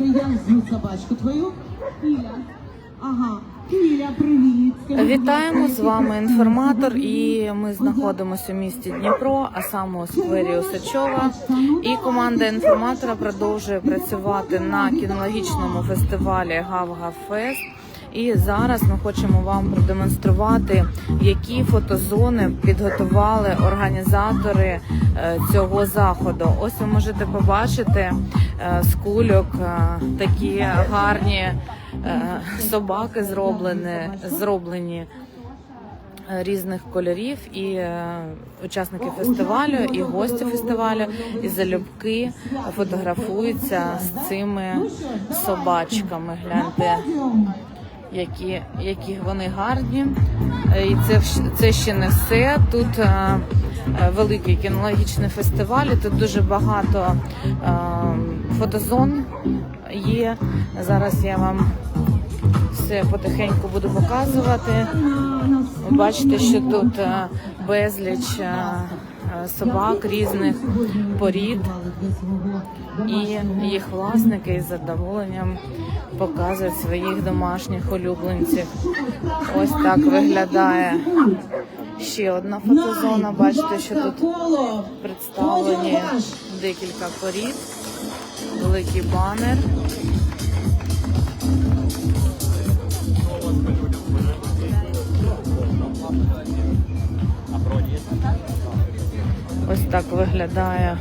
Ласка, як звуть собачку твою? Іля. Ага. Іля, привіт. Вітаємо з вами інформатор, і ми знаходимося у місті Дніпро, а саме у сквері Осачова. І команда інформатора продовжує працювати на кінологічному фестивалі Гавгав Фест. І зараз ми хочемо вам продемонструвати, які фотозони підготували організатори е, цього заходу. Ось ви можете побачити е, з кульок е, такі гарні собаки зроблені, зроблені різних кольорів і учасники фестивалю, і гості фестивалю, і залюбки фотографуються з цими собачками. Гляньте, які, які вони гарні. Е, І це, це ще не все. Тут е, е, великий кінологічний фестиваль. і Тут дуже багато е, фотозон є. Зараз я вам все потихеньку буду показувати. Бачите, що тут е, безліч собак різних порід, і їх власники із задоволенням показують своїх домашніх улюбленців. Ось так виглядає ще одна фотозона. Бачите, що тут представлені декілька порід, великий банер. Ось так виглядає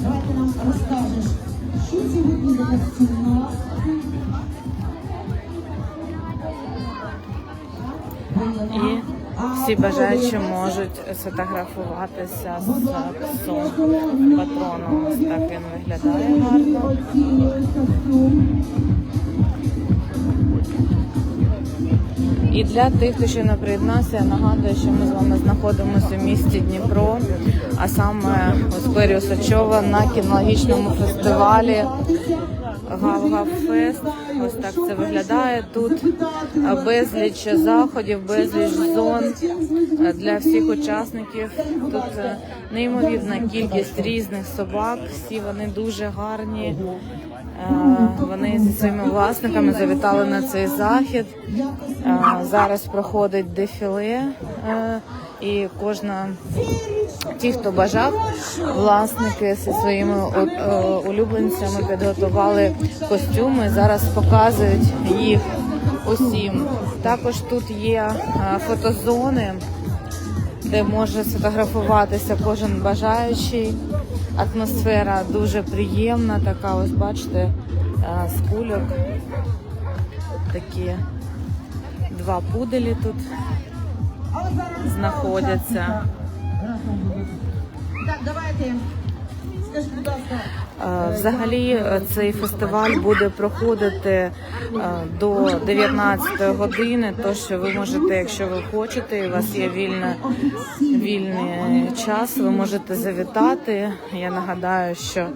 Давайте нам розкажеш, що сьогодні за костюм? і всі бажаючі можуть сфотографуватися з псом патроном. Ось так він виглядає гарно. І для тих, хто ще не приєднався, я нагадую, що ми з вами знаходимося у місті Дніпро, а саме у сквері Усачова на кінологічному фестивалі Гав-Гав Ось так це виглядає. Тут безліч заходів, безліч зон для всіх учасників. Тут е, неймовірна кількість різних собак. Всі вони дуже гарні. Е, Вони зі своїми власниками завітали на цей захід. Е, Зараз проходить дефіле, е, і кожна ті, хто бажав, власники зі своїми улюбленцями підготували костюми. Зараз показують їх усім. Також тут є фотозони, де може сфотографуватися кожен бажаючий. Атмосфера дуже приємна, така ось бачите, е, з кульок. Такі два пуделі тут знаходяться. Так, давайте. Взагалі е, цей фестиваль буде проходити е, до 19 години. То що ви можете, якщо ви хочете, і у вас є вільна, вільний час, ви можете завітати. Я нагадаю, що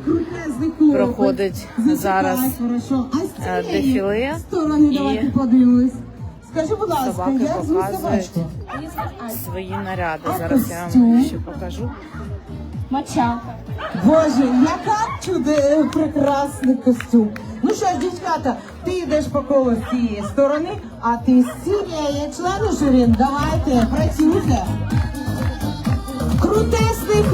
проходить зараз е, дефіле, і. Скажи, будь ласка, собаки показують свої наряди. Зараз я вам ще покажу. Мочалка. Боже, яка чуде прекрасний костюм. Ну що ж, дівчата, ти йдеш по колу з цієї сторони, а ти з цієї члени журі. Давайте, працюйте. Крутесний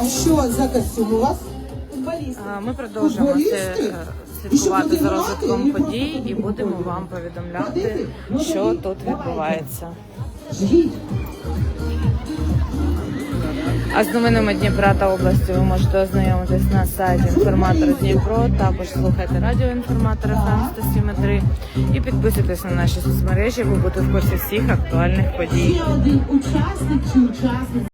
а що за костюм у вас? А, Ми продовжуємо це, е, слідкувати за розвитком подій і будемо вам повідомляти, що тут відбувається. А з новинами Дніпра та області ви можете ознайомитись на сайті інформатора Дніпро. Також слухайте радіо інформатора ФМ 107.3 і підписуйтесь на наші соцмережі, ви будете в курсі всіх актуальних подій. Ще один учасник чи учасниця.